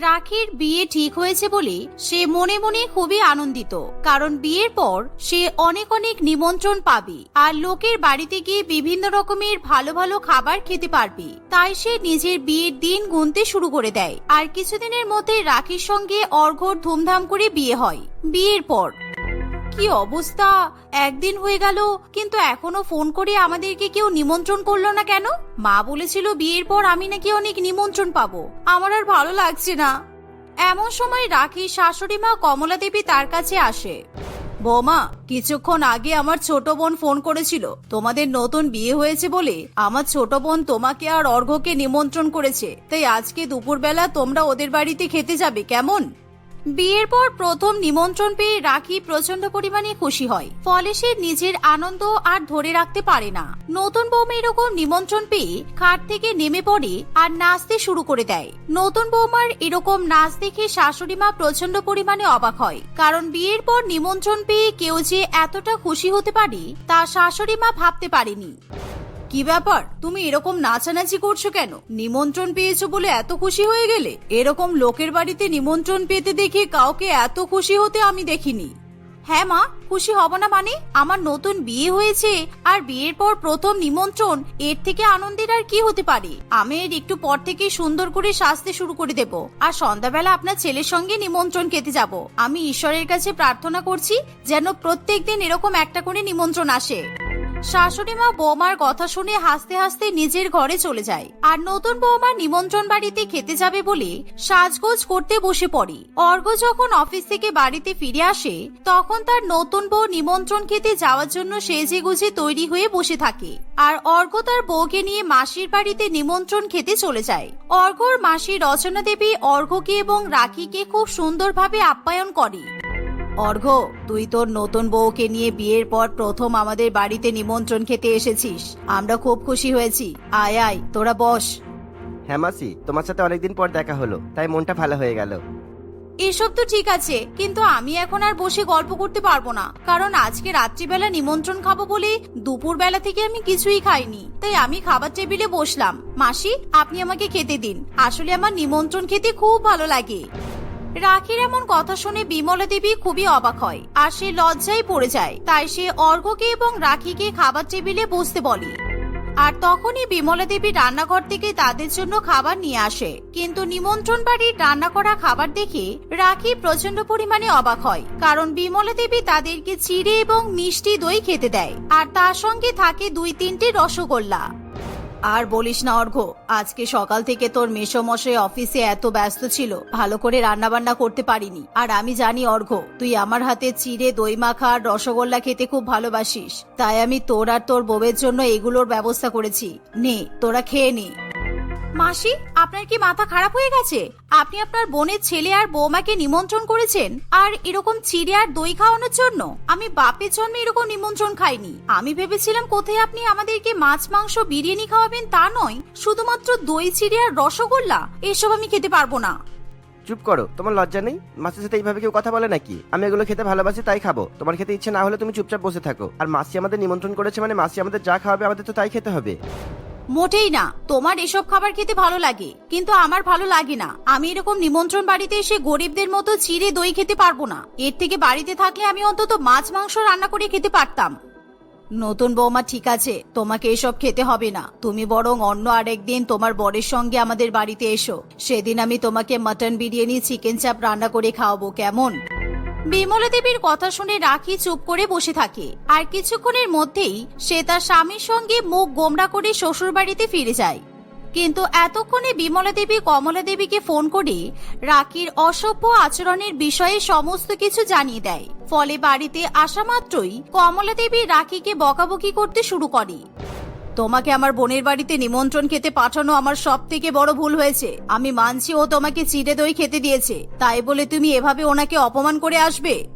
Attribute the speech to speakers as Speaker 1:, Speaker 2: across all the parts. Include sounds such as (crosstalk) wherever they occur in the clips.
Speaker 1: রাখির বিয়ে ঠিক হয়েছে বলে সে মনে মনে খুবই আনন্দিত, কারণ বিয়ের পর সে অনেক অনেক নিমন্ত্রণ পাবে আর লোকের বাড়িতে গিয়ে বিভিন্ন রকমের ভালো ভালো খাবার খেতে পারবে। তাই সে নিজের বিয়ের দিন গুনতে শুরু করে দেয়। আর কিছুদিনের মধ্যে রাখির সঙ্গে অর্ঘর ধুমধাম করে বিয়ে হয়। বিয়ের পর কি অবস্থা? একদিন হয়ে গেল, কিন্তু এখনও ফোন করে আমাদেরকে কেউ নিমন্ত্রণ করল না কেন? মা বলেছিল বিয়ের পর আমি নাকি অনেক নিমন্ত্রণ পাবো। আমার আর ভালো লাগছে না। এমন সময় রাখি শাশুড়ি মা কমলা দেবী তার কাছে আসে। বৌমা, কিছুক্ষণ আগে আমার ছোট বোন ফোন করেছিল, তোমাদের নতুন বিয়ে হয়েছে বলে। আমার ছোট বোন তোমাকে আর অর্ঘ্যকে নিমন্ত্রণ করেছে, তাই আজকে দুপুরবেলা তোমরা ওদের বাড়িতে খেতে যাবে, কেমন? বিয়ের পর প্রথম নিমন্ত্রণ পেয়ে রাখি প্রচণ্ড পরিমাণে খুশি হয়। ফলে সে নিজের আনন্দ আর ধরে রাখতে পারে না। নতুন বৌমা এরকম নিমন্ত্রণ পেয়ে খাট থেকে নেমে পড়ে আর নাচতে শুরু করে দেয়। নতুন বৌমার এরকম নাচ দেখে শাশুড়ি মা প্রচণ্ড পরিমাণে অবাক হয়। কারণ বিয়ের পর নিমন্ত্রণ পেয়ে কেউ যে এতটা খুশি হতে পারে তা শাশুড়ি মা ভাবতে পারেনি। কি ব্যাপার? তুমি এরকম নাচানাচি করছ কেন? নিমন্ত্রণ পেয়েছ বলে এত খুশি হয়ে গেলে? এরকম লোকের বাড়িতে নিমন্ত্রণ পেতে দেখে কাউকে এত খুশি হতে আমি দেখিনি। হ্যাঁ মা, খুশি হব না মানে? আমার নতুন বিয়ে হয়েছে আর বিয়ের পর প্রথম নিমন্ত্রণ, এর থেকে আনন্দের আর কি হতে পারে? আমি এর একটু পর থেকে সুন্দর করে সাজতে শুরু করে দেব। আর সন্ধ্যাবেলা আপনার ছেলের সঙ্গে নিমন্ত্রণ খেতে যাব। আমি ঈশ্বরের কাছে প্রার্থনা করছি যেন প্রত্যেকদিন এরকম একটা করে নিমন্ত্রণ আসে। শাশুড়ি মা বৌমার কথা শুনে হাসতে হাসতে নিজের ঘরে চলে যায়। আর নতুন বৌমা নিমন্ত্রণ বাড়িতে খেতে যাবে বলে সাজগোজ করতে বসে পড়ে। অর্ঘ যখন অফিস থেকে বাড়িতে ফিরে আসে, তখন তার নতুন বউ নিমন্ত্রণ খেতে যাওয়ার জন্য সেজে গুজে তৈরি হয়ে বসে থাকে। আর অর্ঘ তার বউকে নিয়ে মাসির বাড়িতে নিমন্ত্রণ খেতে চলে যায়। অর্ঘর মাসি রচনা দেবী অর্ঘকে এবং রাখিকে খুব সুন্দরভাবে আপ্যায়ন করে। অর্ঘ তুই তোর নতুন বউকে নিয়ে বিয়ের পর প্রথম আমাদের বাড়িতে নিমন্ত্রণ খেতে এসেছিস। আমরা খুব খুশি হয়েছি। আয় আয় তোরা বস।
Speaker 2: হ্যাঁ মাসি তোমার সাথে অনেকদিন পর দেখা হলো তাই মনটা ভালো হয়ে গেল।
Speaker 1: এসব তো ঠিক আছে কিন্তু আমি এখন আর বসে গল্প করতে পারব না। কারণ আজকে রাত্রিবেলা নিমন্ত্রণ খাব বলে দুপুর বেলা থেকে আমি কিছুই খাইনি। তাই আমি খাবার টেবিলে বসলাম। মাসি আপনি আমাকে খেতে দিন। আসলে আমার নিমন্ত্রণ খেতে খুব ভালো লাগে। রাখির এমন কথা শুনে বিমলা দেবী খুবই অবাক হয়, আর সে লজ্জায় পড়ে যায়। তাই সে অর্ঘকে এবং রাখিকে খাবার টেবিলে বসতে বলে। আর তখনই বিমলা দেবী রান্নাঘর থেকে তাদের জন্য খাবার নিয়ে আসে। কিন্তু নিমন্ত্রণ বাড়ির রান্না করা খাবার দেখে রাখি প্রচণ্ড পরিমাণে অবাক হয়, কারণ বিমলা দেবী তাদেরকে চিড়ে এবং মিষ্টি দই খেতে দেয়, আর তার সঙ্গে থাকে দুই তিনটি রসগোল্লা। আর বলিস না, অর্ঘ, আজকে সকাল থেকে তোর মেসোমশাই অফিসে এত ব্যস্ত ছিল, ভালো করে রান্নাবান্না করতে পারিনি। আর আমি জানি, অর্ঘ, তুই আমার হাতে চিড়ে দই মাখা আর রসগোল্লা খেতে খুব ভালোবাসিস। তাই আমি তোর আর তোর বউয়ের জন্য এগুলোর ব্যবস্থা করেছি। নে, তোরা খেয়ে নে। মাসি, আপনার কি মাথা খারাপ হয়ে গেছে? আপনি আপনার বোনের ছেলে আর বৌমাকে নিমন্ত্রণ করেছেন আর এরকম চিড়ে আর দই খাওয়ানোর জন্য আমি বাপের জন্মে এরকম নিমন্ত্রণ খাইনি। আমি ভেবেছিলাম কোথায় আপনি আমাদেরকে মাছ, মাংস, বিরিয়ানি খাওয়াবেন তা নয়, শুধুমাত্র দই, চিড়ে আর রসগোল্লা, এসব আমি খেতে পারব না।
Speaker 2: চুপ করো, তোমার লজ্জা নেই? মাসির সাথে এইভাবে কেউ কথা বলে নাকি? আমি এগুলো খেতে ভালোবাসি, তাই খাব। তোমার খেতে ইচ্ছে না হলে তুমি চুপচাপ বসে থাকো। আর মাসি আমাদের নিমন্ত্রণ করেছে মানে মাসি আমাদের যা খাওয়াবে আমাদের তো তাই খেতে হবে।
Speaker 1: মোটেই না। তোমার এসব খাবার খেতে ভালো লাগে, কিন্তু আমার ভালো লাগে না। আমি এরকম নিমন্ত্রণ বাড়িতে এসে গরিবদের মতো চিড়ে দই খেতে পারব না। এর থেকে বাড়িতে থাকলে আমি অন্তত মাছ, মাংস রান্না করে খেতে পারতাম। নতুন বৌমা, ঠিক আছে, তোমাকে এসব খেতে হবে না। তুমি বরং অন্য আরেকদিন তোমার বরের সঙ্গে আমাদের বাড়িতে এসো। সেদিন আমি তোমাকে মটন বিরিয়ানি চিকেন চাপ রান্না করে খাওয়াবো, কেমন? বিমলা দেবীর কথা শুনে রাখি চুপ করে বসে থাকে। আর কিছুক্ষণের মধ্যেই সে তার স্বামীর সঙ্গে মুখ গোমরা করে শ্বশুর বাড়িতে ফিরে যায়। কিন্তু এতক্ষণে বিমলা দেবী কমলা দেবীকে ফোন করে রাকির অসভ্য আচরণের বিষয়ে সমস্ত কিছু জানিয়ে দেয়। ফলে বাড়িতে আসা মাত্রই কমলা দেবী রাকিকে বকাবকি করতে শুরু করে। তোমাকে আমার বোনের বাড়িতে নিমন্ত্রণ খেতে পাঠানো আমার সব থেকে বড় ভুল হয়েছে। আমি মানছি ও তোমাকে চিড়ে দই খেতে দিয়েছে। তাই বলে তুমি এভাবে ওনাকে অপমান করে আসবে?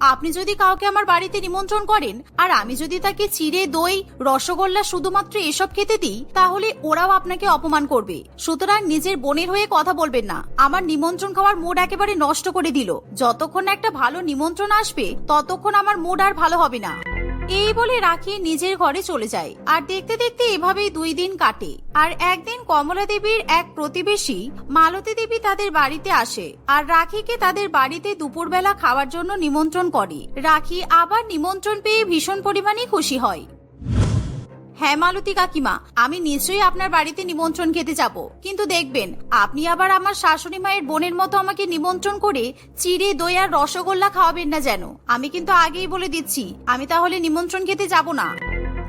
Speaker 1: আপনি যদি কাউকে আমার বাড়িতে নিমন্ত্রণ করেন, আর আমি যদি তাকে চিড়ে দই, রসগোল্লা শুধুমাত্র এসব খেতে দিই, তাহলে ওরাও আপনাকে অপমান করবে। সুতরাং নিজের বোনের হয়ে কথা বলবেন না। আমার নিমন্ত্রণ খাওয়ার মুড একেবারে নষ্ট করে দিল। যতক্ষণ একটা ভালো নিমন্ত্রণ আসবে, ততক্ষণ আমার মুড আর ভালো হবে না। এই বলে রাখি নিজের ঘরে চলে যায়। আর দেখতে দেখতে এভাবেই দুই দিন কাটে। আর একদিন কমলা দেবীর এক প্রতিবেশী, মালতী দেবী তাদের বাড়িতে আসে। আর রাখিকে তাদের বাড়িতে দুপুরবেলা খাওয়ার জন্য নিমন্ত্রণ করে। রাখি আবার নিমন্ত্রণ পেয়ে ভীষণ পরিমাণে খুশি হয়। হ্যাঁ মালতী কাকিমা, আমি নিশ্চয়ই আপনার বাড়িতে নিমন্ত্রণ খেতে যাব। কিন্তু দেখবেন, আপনি আবার আমার শাশুড়ি মায়ের বোনের মতো আমাকে নিমন্ত্রণ করে চিড়ে, দই আর রসগোল্লা খাওয়াবেন না যেন। আমি কিন্তু আগেই বলে দিচ্ছি, আমি তাহলে নিমন্ত্রণ খেতে যাব না।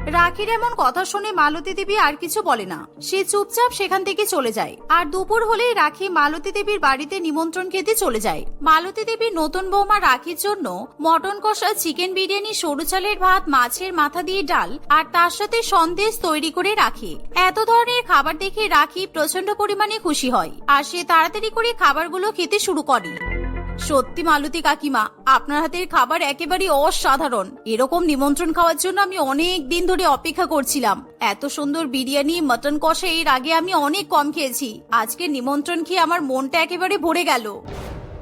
Speaker 1: রাখির এমন কথা শুনে মালতী দেবী আর কিছু বলে না। সে চুপচাপ সেখান থেকে চলে যায়। আর দুপুর হলেই রাখি মালতী দেবীর বাড়িতে নিমন্ত্রণ খেতে চলে যায়। মালতী দেবীর নতুন বৌমা রাখির জন্য মটন কষা চিকেন বিরিয়ানি, সরু চালের ভাত, মাছের মাথা দিয়ে ডাল আর তার সাথে সন্দেশ তৈরি করে রাখে। এত ধরনের খাবার দেখে রাখি প্রচণ্ড পরিমাণে খুশি হয়। আর সে তাড়াতাড়ি করে খাবারগুলো খেতে শুরু করে। সত্যি মালতী কাকিমা, আপনার হাতের খাবার একেবারেই অসাধারণ। এরকম নিমন্ত্রণ খাওয়ার জন্য আমি অনেক দিন ধরে অপেক্ষা করছিলাম। এত সুন্দর বিরিয়ানি, মটন কষা, এর আগে আমি অনেক কম খেয়েছি। আজকে নিমন্ত্রণ খেয়ে আমার মনটা একেবারে ভরে গেল।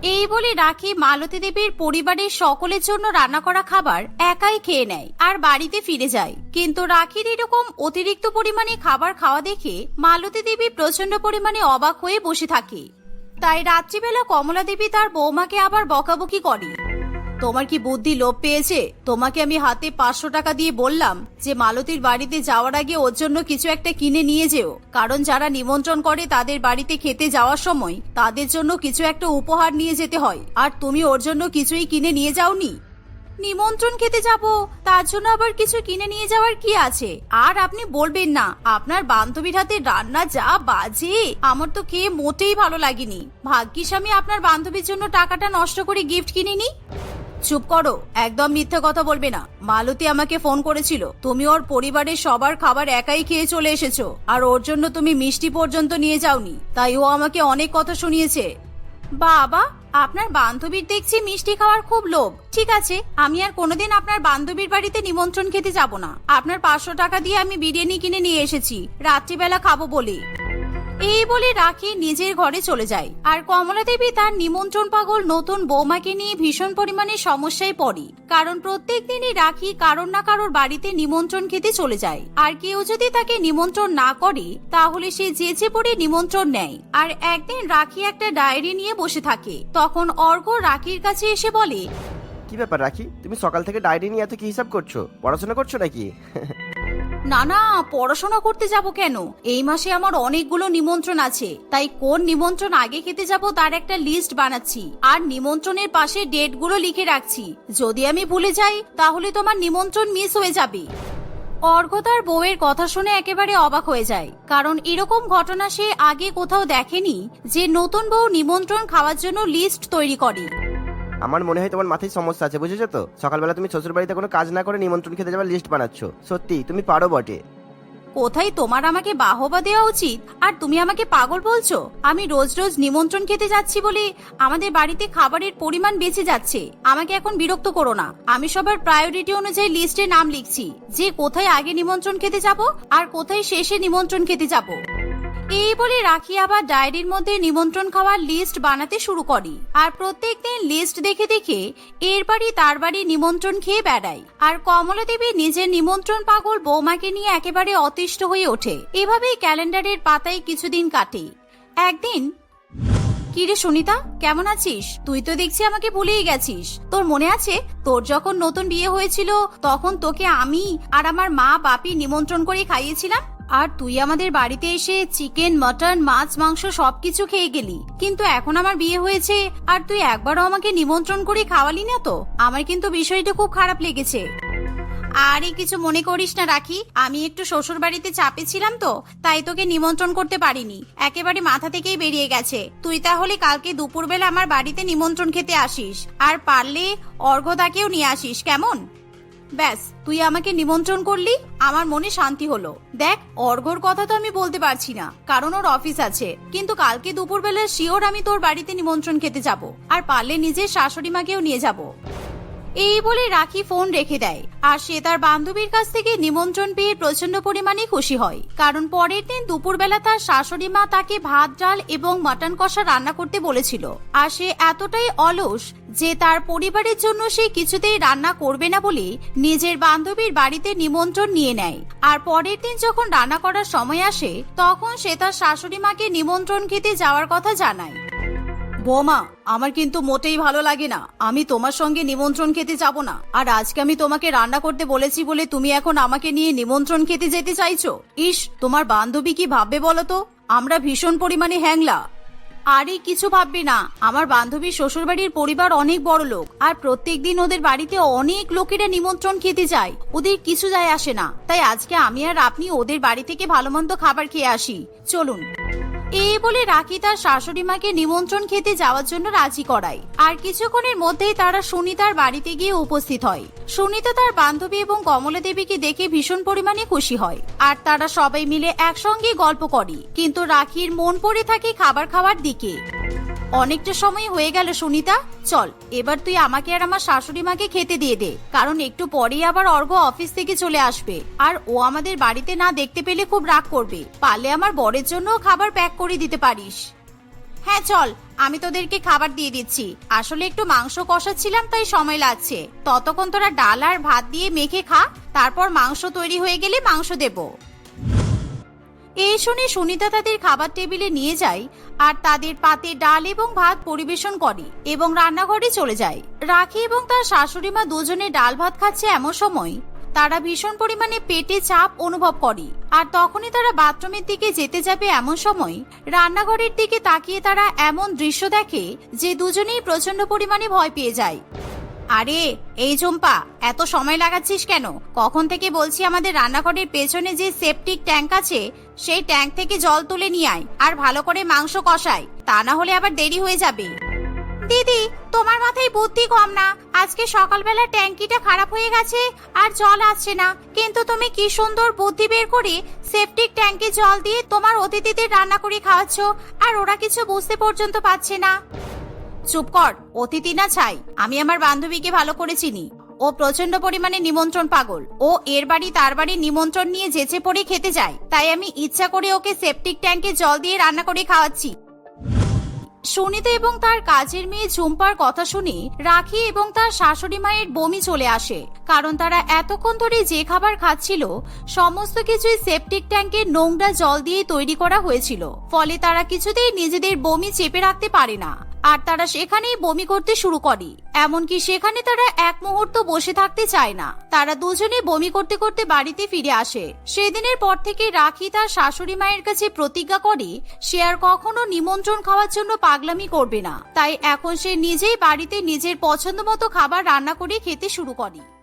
Speaker 1: এই বলে রাখি মালতী দেবীর পরিবারের সকলের জন্য রান্না করা খাবার একাই খেয়ে নেয় আর বাড়িতে ফিরে যায়। কিন্তু রাখির এরকম অতিরিক্ত পরিমাণে খাবার খাওয়া দেখে মালতী দেবী প্রচণ্ড পরিমাণে অবাক হয়ে বসে থাকে। তাই রাত্রিবেলা কমলা দেবী তার বৌমাকে আবার বকাবকি করে তোমার কি বুদ্ধি লোভ পেয়েছে? তোমাকে আমি হাতে পাঁচশো টাকা দিয়ে বললাম যে মালতীর বাড়িতে যাওয়ার আগে ওর জন্য কিছু একটা কিনে নিয়ে যেও। কারণ যারা নিমন্ত্রণ করে তাদের বাড়িতে খেতে যাওয়ার সময় তাদের জন্য কিছু একটা উপহার নিয়ে যেতে হয়। আর তুমি ওর জন্য কিছুই কিনে নিয়ে যাওনি? নিমন্ত্রণ খেতে যাব। তার জন্য আবার কিছু কিনে নিয়ে যাওয়ার কি আছে? আর আপনি বলবেন না, আপনার বান্ধবীর হাতে রান্না যা বাজে, আমার তো খেয়ে মোটেই ভালো লাগেনি। ভাগ্যিস আমি আপনার বান্ধবীর জন্য টাকাটা নষ্ট করে গিফট কিনিনি। চুপ করো, একদম মিথ্যে কথা বলবে না। মালতী আমাকে ফোন করেছিল, তুমি ওর পরিবারের সবার খাবার একাই খেয়ে চলে এসেছ, আর ওর জন্য তুমি মিষ্টি পর্যন্ত নিয়ে যাওনি। তাই ও আমাকে অনেক কথা শুনিয়েছে। বাবা আপনার বান্ধবীর দেখছি মিষ্টি খাওয়ার খুব লোভ। ঠিক আছে, আমি আর কোনোদিন আপনার বান্ধবীর বাড়িতে নিমন্ত্রণ খেতে যাব না। আপনার পাঁচশো টাকা দিয়ে আমি বিরিয়ানি কিনে নিয়ে এসেছি। রাত্রিবেলা খাব বলে এই বলে রাখি নিজের ঘরে চলে যায়। আর কমলা দেবী তার নিমন্ত্রণ পাগল নতুন বৌমাকে নিয়ে ভীষণ পরিমাণে সমস্যায় পড়ে। কারণ প্রত্যেক দিনই রাখি কারোর না কারোর বাড়িতে নিমন্ত্রণ খেতে চলে যায়। আর কেউ যদি তাকে নিমন্ত্রণ না করে, তাহলে সে যেচে পড়ে নিমন্ত্রণ নেয়। আর একদিন রাখি একটা ডায়েরি নিয়ে বসে থাকে। তখন অর্ঘ রাখির কাছে এসে বলে,
Speaker 2: কি ব্যাপার রাখি? তুমি সকাল থেকে ডায়েরি নিয়ে এত কি হিসাব করছ? পড়াশোনা করছ নাকি? (laughs)
Speaker 1: না না, পড়াশোনা করতে যাব কেন? এই মাসে আমার অনেকগুলো নিমন্ত্রণ আছে। তাই কোন নিমন্ত্রণ আগে খেতে যাব তার একটা লিস্ট বানাচ্ছি। আর নিমন্ত্রণের পাশে ডেটগুলো লিখে রাখছি। যদি আমি ভুলে যাই, তাহলে তোমার নিমন্ত্রণ মিস হয়ে যাবে। অর্ঘ তার বউয়ের কথা শুনে একেবারে অবাক হয়ে যায়। কারণ এরকম ঘটনা সে আগে কোথাও দেখেনি যে নতুন বউ নিমন্ত্রণ খাওয়ার জন্য লিস্ট তৈরি করে।
Speaker 2: আমার মনে হয় তোমার মাথায় সমস্যা আছে, বুঝেছ তো? সকালবেলা তুমি শ্বশুর বাড়িতে কোনো কাজ না করে নিমন্ত্রণ খেতে যাওয়ার লিস্ট বানাচ্ছ। সত্যি, তুমি পারো বটে।
Speaker 1: কোথায় তোমার আমাকে বাহবা দেওয়া উচিত? আর তুমি আমাকে পাগল বলছো? আমি রোজ রোজ নিমন্ত্রণ খেতে যাচ্ছি বলে আমাদের বাড়িতে খাবারের পরিমাণ বেঁচে যাচ্ছে। আমাকে এখন বিরক্ত করো না। আমি সবার প্রায়োরিটি অনুযায়ী লিস্টে নাম লিখছি। যে কোথায় আগে নিমন্ত্রণ খেতে যাব, আর কোথায় শেষে নিমন্ত্রণ খেতে যাব। এই বলে রাখি আবার ডায়েরির মধ্যে নিমন্ত্রণ খাওয়ার লিস্ট বানাতে শুরু করি। আর প্রত্যেক দিন লিস্ট দেখে দেখে এর বাড়ি তার বাড়ি নিমন্ত্রণ খেয়ে বেড়াই। আর কমলা দেবী নিজের নিমন্ত্রণ পাগল বৌমাকে নিয়ে একেবারে অতিষ্ঠ হয়ে ওঠে। এভাবেই ক্যালেন্ডারের পাতায় কিছুদিন কাটে। একদিন, কিরে সুনিতা, কেমন আছিস? তুই তো দেখছি আমাকে ভুলেই গেছিস। তোর মনে আছে? তোর যখন নতুন বিয়ে হয়েছিল, তখন তোকে আমি আর আমার মা বাপি নিমন্ত্রণ করে খাইয়েছিলাম? আর তুই আমাদের বাড়িতে এসে চিকেন, মটন, মাছ, মাংস সবকিছু খেয়ে গেলি। কিন্তু এখন আমার বিয়ে হয়েছে, আর তুই একবারও আমাকে নিমন্ত্রণ করে খাওয়ালি না তো? আমার কিন্তু বিষয়টা খুব খারাপ লেগেছে। আরে, কিছু মনে করিস না রাখি। আমি একটু শ্বশুর বাড়িতে চাপে ছিলাম তো, তাই তোকে নিমন্ত্রণ করতে পারিনি। একেবারে মাথা থেকেই বেরিয়ে গেছে। তুই তাহলে কালকে দুপুরবেলা আমার বাড়িতে নিমন্ত্রণ খেতে আসিস। আর পারলে অর্ঘদাকেও নিয়ে আসিস, কেমন? ব্যাস, তুই আমাকে নিমন্ত্রণ করলি, আমার মনে শান্তি হলো। দেখ অর্ঘর কথা তো আমি বলতে পারছি না, কারণ ওর অফিস আছে। কিন্তু কালকে দুপুরবেলা শিওর আমি তোর বাড়িতে নিমন্ত্রণ খেতে যাব, আর পারলে নিজের শাশুড়ি মাকেও নিয়ে যাব। এই বলে রাখি ফোন রেখে দেয়। আর সে তার বান্ধবীর কাছ থেকে নিমন্ত্রণ পেয়ে প্রচণ্ড পরিমাণে খুশি হয়। কারণ পরের দিন দুপুরবেলা তার শাশুড়ি মা তাকে ভাত, ডাল এবং মাটন কষা রান্না করতে বলেছিল। আর সে এতটাই অলস যে তার পরিবারের জন্য সে কিছুতেই রান্না করবে না বলে নিজের বান্ধবীর বাড়িতে নিমন্ত্রণ নিয়ে নেয়। আর পরের দিন যখন রান্না করার সময় আসে, তখন সে তার শাশুড়ি মাকে নিমন্ত্রণ খেতে যাওয়ার কথা জানায়। বৌমা, আমার কিন্তু মোটেই ভালো লাগে না। আমি তোমার সঙ্গে নিমন্ত্রণ খেতে যাব না। আর আজকে আমি তোমাকে রান্না করতে বলেছি বলে তুমি এখন আমাকে নিয়ে নিমন্ত্রণ খেতে যেতে চাইছো। ইস, তোমার বান্ধবী কি ভাববে বলো তো? আমরা ভীষণ পরিমাণে হ্যাংলা। আরে, কিছু ভাববে না। আমার বান্ধবীর শ্বশুরবাড়ির পরিবার অনেক বড় লোক। আর প্রত্যেক দিন ওদের বাড়িতে অনেক লোকেরা নিমন্ত্রণ খেতে যায়। ওদের কিছু যায় আসে না। তাই আজকে আমি আর আপনি ওদের বাড়ি থেকে ভালো মন্দ খাবার খেয়ে আসি। চলুন। এই বলে রাখি তার শাশুড়ি মাকে নিমন্ত্রণ খেতে যাওয়ার জন্য রাজি করায়। আর কিছুক্ষণের মধ্যেই তারা সুনিতার বাড়িতে গিয়ে উপস্থিত হয়। সুনিতা তার বান্ধবী এবং কমলা দেবীকে দেখে ভীষণ পরিমাণে খুশি হয়। আর তারা সবাই মিলে একসঙ্গে গল্প করে। কিন্তু রাখির মন পড়ে থাকে খাবার খাওয়ার দিকে। অনেকটা সময় হয়ে গেল সুনিতা। চল, এবার তুই আমাকে আর আমার শাশুড়ি মাকে খেতে দিয়ে দে, কারণ একটু পরেই আবার অর্ঘ অফিস থেকে চলে আসবে। আর ও আমাদের বাড়িতে না দেখতে পেলে খুব রাগ করবে, পারলে আমার বরের জন্য খাবার প্যাক করে দিতে পারিস। হ্যাঁ চল, আমি তোদেরকে খাবার দিয়ে দিচ্ছি। আসলে একটু মাংস কষাচ্ছিলাম, তাই সময় লাগছে। ততক্ষণ তোরা ডাল আর ভাত দিয়ে মেখে খা, তারপর মাংস তৈরি হয়ে গেলে মাংস দেবো। এই শুনে সুনিতা তাদের খাবার টেবিলে নিয়ে যায় আর তাদের পাতে ডাল এবং ভাত পরিবেশন করে এবং রান্নাঘরে চলে যায়। রাখি এবং তার শাশুড়ি মা দুজনে ডাল ভাত খাচ্ছে এমন সময় তারা ভীষণ পরিমাণে পেটে চাপ অনুভব করে আর তখনই তারা বাথরুমের দিকে যেতে যাবে এমন সময় রান্নাঘরের দিকে তাকিয়ে তারা এমন দৃশ্য দেখে যে দুজনেই প্রচণ্ড পরিমাণে ভয় পেয়ে যায়। আরে, এই ঝুম্পা এত সময় লাগাচ্ছিস কেন? কখন থেকে বলছি আমাদের রান্নাঘরের পেছনে যে সেপটিক ট্যাঙ্ক আছে, সেই ট্যাঙ্ক থেকে জল তুলে নিয়ে আয় আর ভালো করে মাংস কষাই তা না হলে আবার দেরি হয়ে যাবে। দিদি, তোমার মাথায় বুদ্ধি কম না? আজকে সকালবেলা ট্যাঙ্কিটা খারাপ হয়ে গেছে আর জল আসছে না। কিন্তু তুমি কি সুন্দর বুদ্ধি বের করে সেপটিক ট্যাঙ্কে জল দিয়ে তোমার অতিথিদের রান্না করে খাওয়াচ্ছ আর ওরা কিছু বুঝতে পর্যন্ত পারছে না। চুপ কর, অতিথি না ছাই আমি আমার বান্ধবীকে ভালো করে চিনি। ও প্রচণ্ড পরিমাণে নিমন্ত্রণ পাগল। ও এর বাড়ি তার বাড়ি নিমন্ত্রণ নিয়ে যেচে পড়ে খেতে যায়। তাই আমি ইচ্ছা করে ওকে সেপটিক ট্যাঙ্কে জল দিয়ে রান্না করে খাওয়াচ্ছি। সুনিতা এবং তার কাজের মেয়ে ঝুম্পার কথা শুনে রাখি এবং তার শাশুড়ি মায়ের বমি চলে আসে। কারণ তারা এতক্ষণ ধরে যে খাবার খাচ্ছিল, সমস্ত কিছুই সেপটিক ট্যাঙ্কে নোংরা জল দিয়ে তৈরি করা হয়েছিল। ফলে তারা কিছুতেই নিজেদের বমি চেপে রাখতে পারে না। আর তারা সেখানেই বমি করতে শুরু করে। এমনকি সেখানে তারা এক মুহূর্ত বসে থাকতে চায় না। তারা দুজনে বমি করতে করতে বাড়িতে ফিরে আসে। সেদিনের পর থেকে রাখি তার শাশুড়ি মায়ের কাছে প্রতিজ্ঞা করে, সে আর কখনো নিমন্ত্রণ খাওয়ার জন্য পাগলামি করবে না। তাই এখন সে নিজেই বাড়িতে নিজের পছন্দ মতো খাবার রান্না করে খেতে শুরু করে।